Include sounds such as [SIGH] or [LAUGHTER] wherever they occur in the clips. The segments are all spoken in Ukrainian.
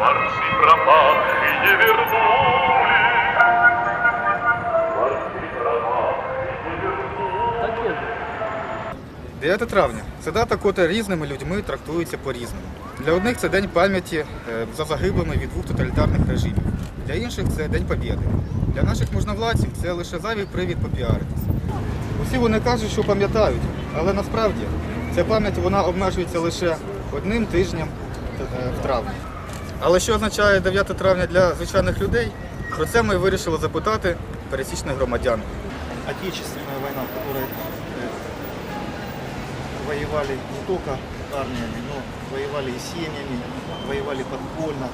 Марши пропавшие не вернулись. Марши пропавшие не вернулись. 9 травня це дата, котра різними людьми трактується по-різному. Для одних це день пам'яті е, за загиблими від двох тоталітарних режимів. Для інших це День Побєди. Для наших можновладців це лише зайвий привід попіаритись. Усі вони кажуть, що пам'ятають, але насправді ця пам'ять вона обмежується лише одним тижнем е, в травні. Але що означає 9 травня для звичайних людей? Про це ми вирішили запитати пересічних громадян. Отечественная война, в которой э, воевали не только армиями, но воевали и семьями, воевали подпольно,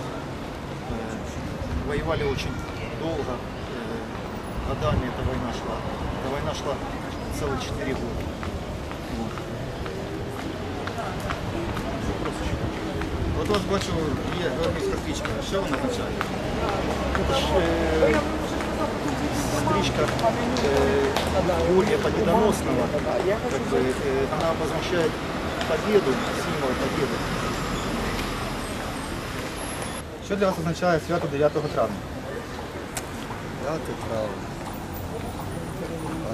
э, воевали очень долго. э, Годами эта война шла. Эта война шла целых 4 года. От ось бачу, є георгіївська стрічка. Що вона означає? Это ж э, стричка э, Юрия Победоносного. Как бы, э, она обозначает победу, символ победы. Що для вас означає свято 9 травня? П'яте травня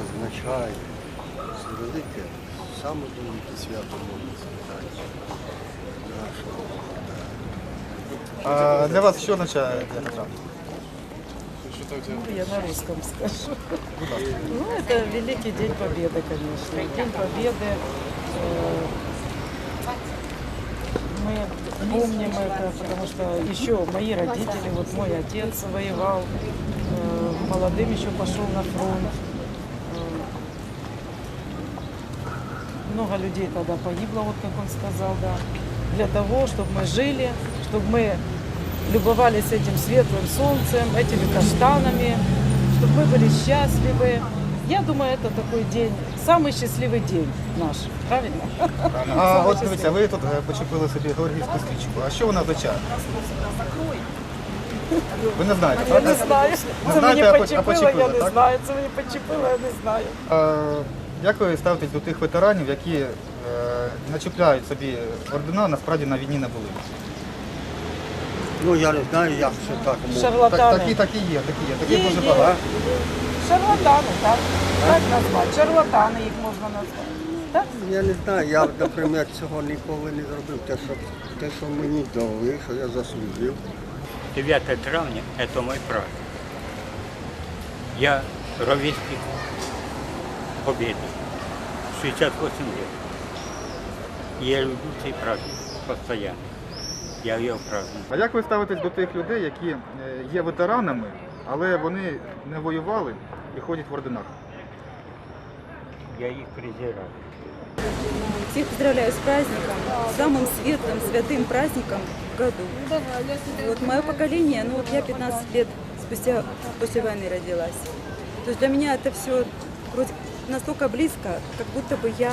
означає це велике, саме велике свято можна А для вас означає 9 травня? Я на русском скажу. Ну, это Великий День Победы, конечно. День Победы. э, Мы помним это, потому что еще мои родители, вот мой отец воевал, э, молодым еще пошел на фронт. Э, Много людей тогда погибло, вот как он сказал, да. Для того, чтобы мы жили, чтобы мы любовались этим светлым солнцем, этими каштанами, чтобы мы были счастливы. Я думаю, это такой день, самый счастливый день наш, правильно? А от дивіться, ви тут е, почепили собі георгіївську стрічку. А що вона означає? Ви не знаєте, Я так? не знаю. Це знаєте, мені а по- а почепило, почепили, я не так? знаю. Це мені почепило, я не знаю. А, Як ви ставитесь до тих ветеранів, які е, начепляють собі ордена, насправді на війні не були? Ну я не знаю, як це так може. Так, Шарлатани. такі, такі є, такі є, такі Є, дуже є. багато. Шарлатани, так. Так назвати. Шарлатани їх можна назвати. Так? Я не знаю, я, наприклад, цього ніколи не зробив. Те, що, те, що мені дали, що я заслужив. 9 травня – это мой праздник. Я ровесник Победы, 68 лет. Я люблю цей праздник постоянно Я его праздную. А як ви ставитесь до тих людей, які е, є ветеранами, але вони не воювали і ходять в орденах? Я их презираю. Всех поздравляю с праздником, самым светлым, святым праздником в году. Вот мое поколение, ну вот я 15 лет спустя после войны родилась. То есть для меня это все вроде настолько близко, как будто бы я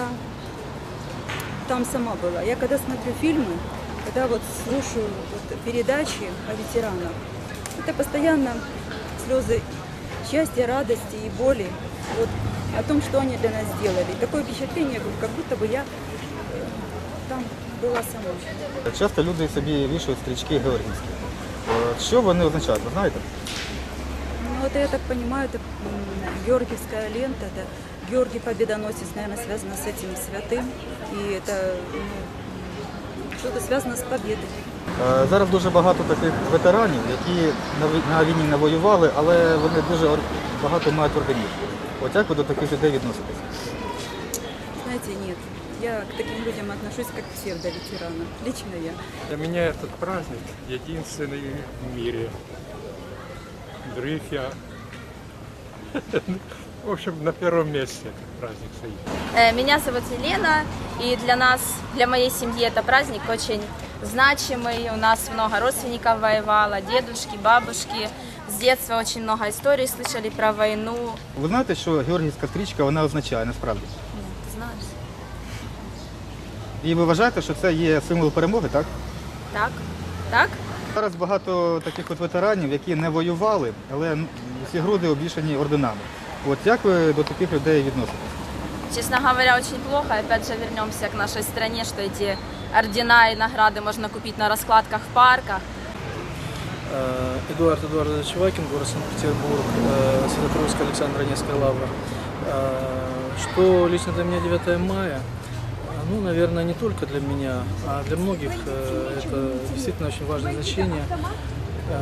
там сама была. Я когда смотрю фильмы, когда вот слушаю вот передачи о ветеранах, это постоянно слезы счастья, радости и боли вот, о том, что они для нас сделали. Такое впечатление, как будто бы я э, там была сама. Часто люди собі вішають стрічки георгіївські. Е, Що вони означають, ви знаєте? Ну, это, я так понимаю, это м, Георгиевская лента, это Георгий Победоносец, наверное, связано с этим святым. И это ну, что-то связано с победой. Е, Зараз дуже багато таких ветеранів, які на війні не воювали, але вони дуже багато мають орденів. От як ви до таких людей відноситесь? Знаете, нет. Я к таким людям отношусь как к псевдоветеранам. Лично я. Для меня этот праздник единственный в мире. Других я... [LAUGHS] В общем, на первом месте этот праздник стоит. Э, Меня зовут Елена, и для нас, для моей семьи это праздник очень значимый. У нас много родственников воевало, дедушки, бабушки. С детства очень много историй слышали про войну. Ви знаєте, що георгіївська стрічка вона означає насправді? Ну, Ты знаешь? І ви вважаєте, що це є символ перемоги, так? Так? Так? Зараз багато таких от ветеранів, які не воювали, але ну, всі груди обвішані орденами. От як ви до таких людей відноситесь? Честно говоря, очень плохо. Опять же вернемся к нашей стране, что эти ордена и награды можно купить на раскладках в парках. Э, Эдуард Эдуардович Вакин, город Санкт-Петербург, э, Святотроицкая Александра Невская лавра. Э, Что лично для меня 9 мая? А, Ну, наверное, не только для меня, а для многих э, это действительно очень важное значение э,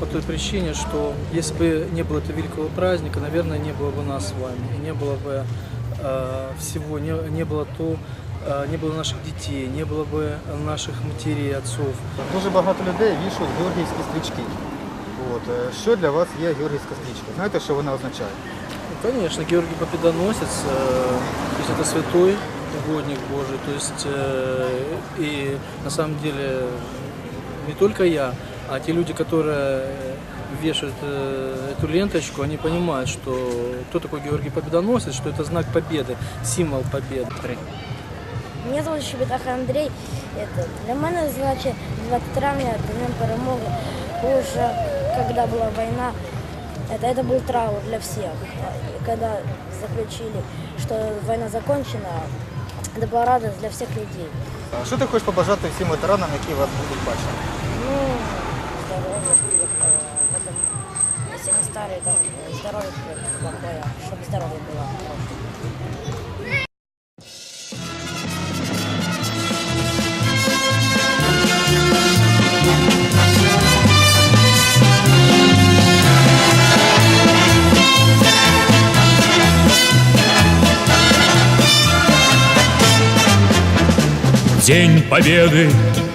по той причине, что если бы не было этого великого праздника, наверное, не было бы нас с вами, и не было бы э, всего, не, не было то, э, не было наших детей, не было бы наших матерей, отцов. Дуже багато людей вішають георгіївські стрічки. От. е, Що для вас є георгіївська стрічка? Знаєте, що вона означає? Ну, конечно, Георгий Победоносец, э, то есть это святой угодник Божий, то есть э, и на самом деле не только я, а те люди, которые вешают э, эту ленточку, они понимают, что кто такой Георгий Победоносец, что это знак победы, символ победы. Мене звуть Щебетаха Андрій. Это, для мене, значить, 9 травня Днем перемоги, уже когда была война, это, это был траур для всех. И когда заключили, что война закончена, это была радость для всех людей. А Що ти хочеш побажати всім ветеранам, які вас будуть бачити? Если они старые, там, здоровья крепкого, чтобы здоровье было. День Победы,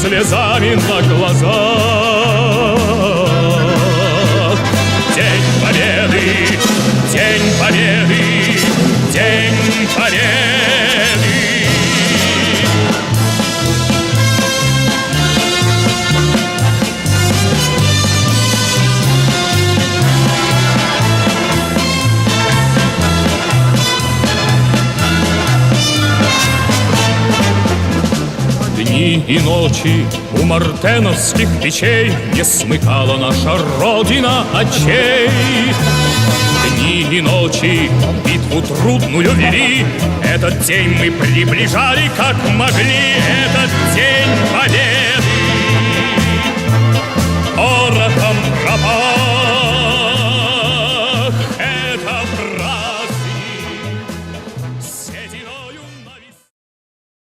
Слезами на глазах дни и ночи У мартеновских печей Не смыкала наша Родина очей. Дни и ночи битву трудную вели Этот день мы приближали, как могли Этот день победы Порохом пропал.